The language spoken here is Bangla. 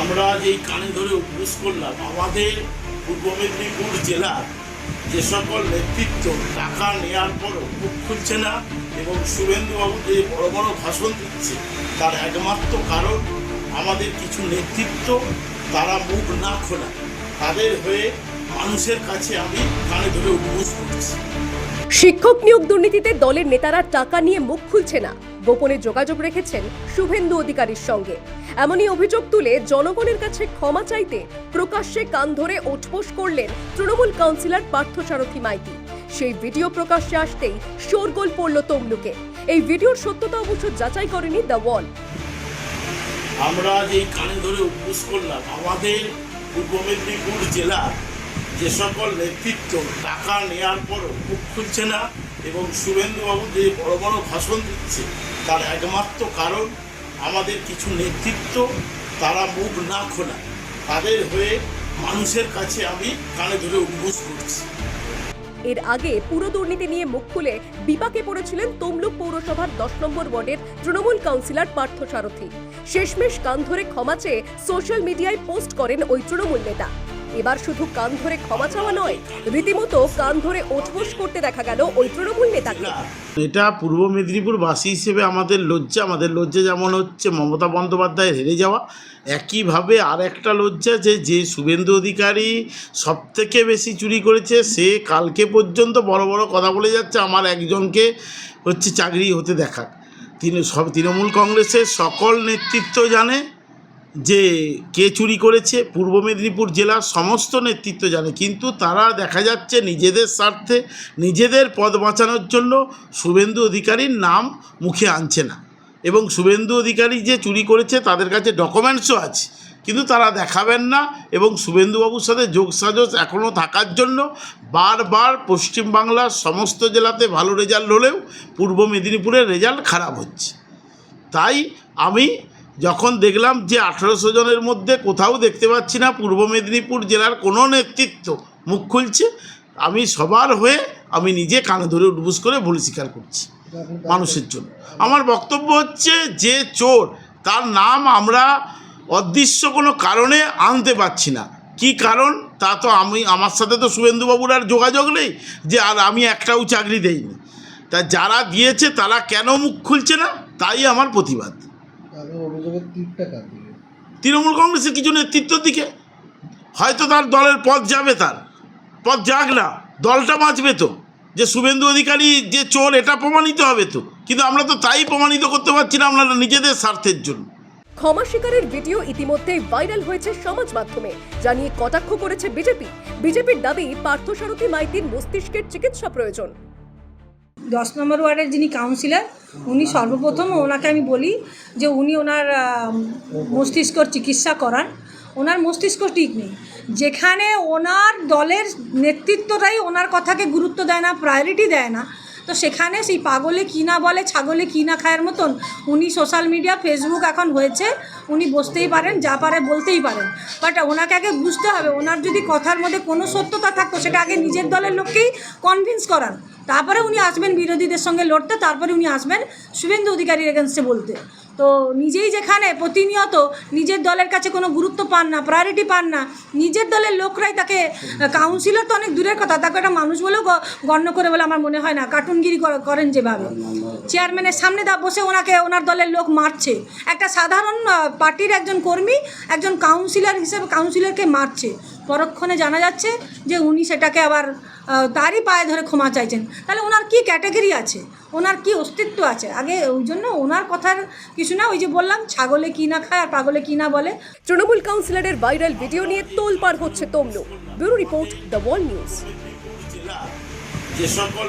আমরা এই কানে ধরে উপোস করলাম, আমাদের পূর্ব মেদিনীপুর জেলার যে সকল নেতৃত্ব, টাকা নেওয়ার পরও মুখ খুলছে না এবং শুভেন্দুবাবু যে বড় বড় ভাষণ দিচ্ছে, তার একমাত্র কারণ আমাদের কিছু নেতৃত্ব, তারা মুখ না খোলা। তাদের হয়ে মানুষের কাছে আমি কানে ধরে উপোস করছি। শিক্ষক নিয়োগ দুর্নীতিতে দলের নেতারা টাকা নিয়ে মুখ খুলছে না। গোপনে যোগাযোগ রেখেছেন শুভেন্দু অধিকারীর সঙ্গে। এমনই অভিযোগ তুলে জনগণের কাছে ক্ষমা চাইতে প্রকাশ্যে কান ধরে ওঠবোস করলেন তৃণমূল কাউন্সিলর পার্থসারথী মাইতি। সেই ভিডিও প্রকাশ্যে আসতেই শোরগোল পড়ল তমলুকে। এই ভিডিওর সত্যতা অবশ্য যাচাই করেনি দ্য ওয়াল। আমরা এই কানে ধরে উপোস করলাম, আমাদের পূর্ব মেদিনীপুর জেলার যে সকল নেতৃত্ব, টাকা নেওয়ার পরও মুখ খুলছে না এবং শুভেন্দুবাবু যে বড় বড় ভাষণ দিচ্ছে তার একমাত্র কারণ আমাদের কিছু নেতৃত্ব, তারা মুখ না খোলা। তাদের হয়ে মানুষের কাছে আমি কানে ধরে উপোস করছি। এর আগে পুরো দুর্নীতি নিয়ে মুখ খুলে বিপাকে পড়েছিলেন তমলুক পৌরসভার দশ নম্বর ওয়ার্ডের তৃণমূল কাউন্সিলর পার্থ সারথী। শেষমেশ কান ধরে ক্ষমা চেয়ে সোশ্যাল মিডিয়ায় পোস্ট করেন ওই তৃণমূল নেতা। এবার শুধু কান ধরে ক্ষমা চাওয়া নয়, রীতিমতো কান ধরে ওঠবোস করতে দেখা গেল ওই তৃণমূল নেতাকে। এটা পূর্ব মেদিনীপুর বাসী হিসেবে আমাদের লজ্জা আমাদের লজ্জা যেমন হচ্ছে মমতা বন্দ্যোপাধ্যায় হেরে যাওয়া, একইভাবে আর একটা লজ্জা যে যে শুভেন্দু অধিকারী সব থেকে বেশি চুরি করেছে, সে কালকে পর্যন্ত বড় বড় কথা বলে যাচ্ছে, আমার একজনকে হচ্ছে চাকরি হতে দেখা তিনি সব তৃণমূল কংগ্রেসের সকল নেতৃত্ব জানে যে কে চুরি করেছে, পূর্ব মেদিনীপুর জেলার সমস্ত নেতৃত্ব জানে। কিন্তু তারা দেখা যাচ্ছে নিজেদের স্বার্থে নিজেদের পদ বাঁচানোর জন্য শুভেন্দু অধিকারীর নাম মুখে আনছে না। এবং শুভেন্দু অধিকারী যে চুরি করেছে, তাদের কাছে ডকুমেন্টসও আছে। কিন্তু তারা দেখাবেন না এবং শুভেন্দুবাবুর সাথে যোগসাজস এখনও থাকার জন্য বারবার পশ্চিমবাংলার সমস্ত জেলাতে ভালো রেজাল্ট হলেও পূর্ব মেদিনীপুরের রেজাল্ট খারাপ হচ্ছে। তাই আমি যখন দেখলাম যে আঠেরোশো জনের মধ্যে কোথাও দেখতে পাচ্ছি না, পূর্ব মেদিনীপুর জেলার কোনো নেতৃত্ব। মুখ খুলছে, আমি সবার হয়ে আমি নিজে কানে ধরে উঠবুস করে ভুল স্বীকার করছি মানুষের জন্য। আমার বক্তব্য হচ্ছে যে চোর, তার নাম আমরা অদৃশ্য কোনো কারণে আনতে পারছি না। কি কারণ? তা তো আমি, আমার সাথে তো শুভেন্দুবাবুর আর যোগাযোগ নেই যে আর আমি একটাও চাকরি দেইনি। তা যারা দিয়েছে তারা কেন মুখ খুলছে না? তাই আমার প্রতিবাদ তাদের অভিযোগের তীরটা কার দিকে তৃণমূল কংগ্রেসের কিছু নেতৃত্বের দিকে। হয়তো তার দলের পথ যাবে তার। পথ যাক না দলটা বাঁচবে তো। যে শুভেন্দু অধিকারী যে চোর এটা প্রমাণিত হবে তো। কিন্তু আমরা তো তাই প্রমাণিত করতে পারছি না আমরা নিজেদের স্বার্থের জন্য। ক্ষমা স্বীকারের ভিডিও ইতিমধ্যেই ভাইরাল হয়েছে সমাজ মাধ্যমে জানিয়ে কটাক্ষ করেছে বিজেপি। বিজেপির দাবি পার্থসারথী মাইতির মস্তিষ্কের চিকিৎসা প্রয়োজন। দশ নম্বর ওয়ার্ডের যিনি কাউন্সিলর উনি সর্বপ্রথম ওনাকে আমি বলি যে উনি ওনার মস্তিষ্কর চিকিৎসা করান। ওনার মস্তিষ্ক ঠিক নেই। যেখানে ওনার দলের নেতৃত্বটাই ওনার কথাকে গুরুত্ব দেয় না প্রায়োরিটি দেয় না তো সেখানে সেই পাগলে কী না বলে, ছাগলে কী না খায়ের মতন, উনি সোশ্যাল মিডিয়া ফেসবুক এখন হয়েছে, উনি বসতেই পারেন, যা পারে বলতেই পারেন। বাট ওনাকে আগে বুঝতে হবে, ওনার যদি কথার মধ্যে কোনো সত্যতা থাকতো, সেটা আগে নিজের দলের লোককেই কনভিন্স করান। তারপরে উনি আসবেন বিরোধীদের সঙ্গে লড়তে, তারপরে উনি আসবেন শুভেন্দু অধিকারীর এগেনস্টে বলতে। তো নিজেই যেখানে প্রতিনিয়ত নিজের দলের কাছে কোনো গুরুত্ব পান না প্রায়োরিটি পান না, নিজের দলের লোকরাই তাকে কাউন্সিলর তো অনেক দূরের কথা, তাকে একটা মানুষ বলেও গণ্য করে বলে আমার মনে হয় না। কার্টুনগিরি করেন যেভাবে। চেয়ারম্যানের সামনে দা বসে ওনাকে, ওনার দলের লোক মারছে। একটা সাধারণ পার্টির একজন কর্মী, একজন কাউন্সিলর হিসেবে কাউন্সিলরকে মারছে। পরক্ষণে জানা যাচ্ছে যে উনি সেটাকে আবার তারই পায়ে ধরে ক্ষমা চাইছেন। তাহলে ওনার কি ক্যাটাগরি আছে? ওনার কি অস্তিত্ব আছে? আগে ওই জন্য ওনার কথার কিছু না ওই যে বললাম ছাগলে কি না খায় আর পাগলে কি না বলে। তৃণমূল কাউন্সিলরের ভাইরাল ভিডিও নিয়ে তোলপাড় হচ্ছে Tamluk. Bureau report the wall news. যে সকল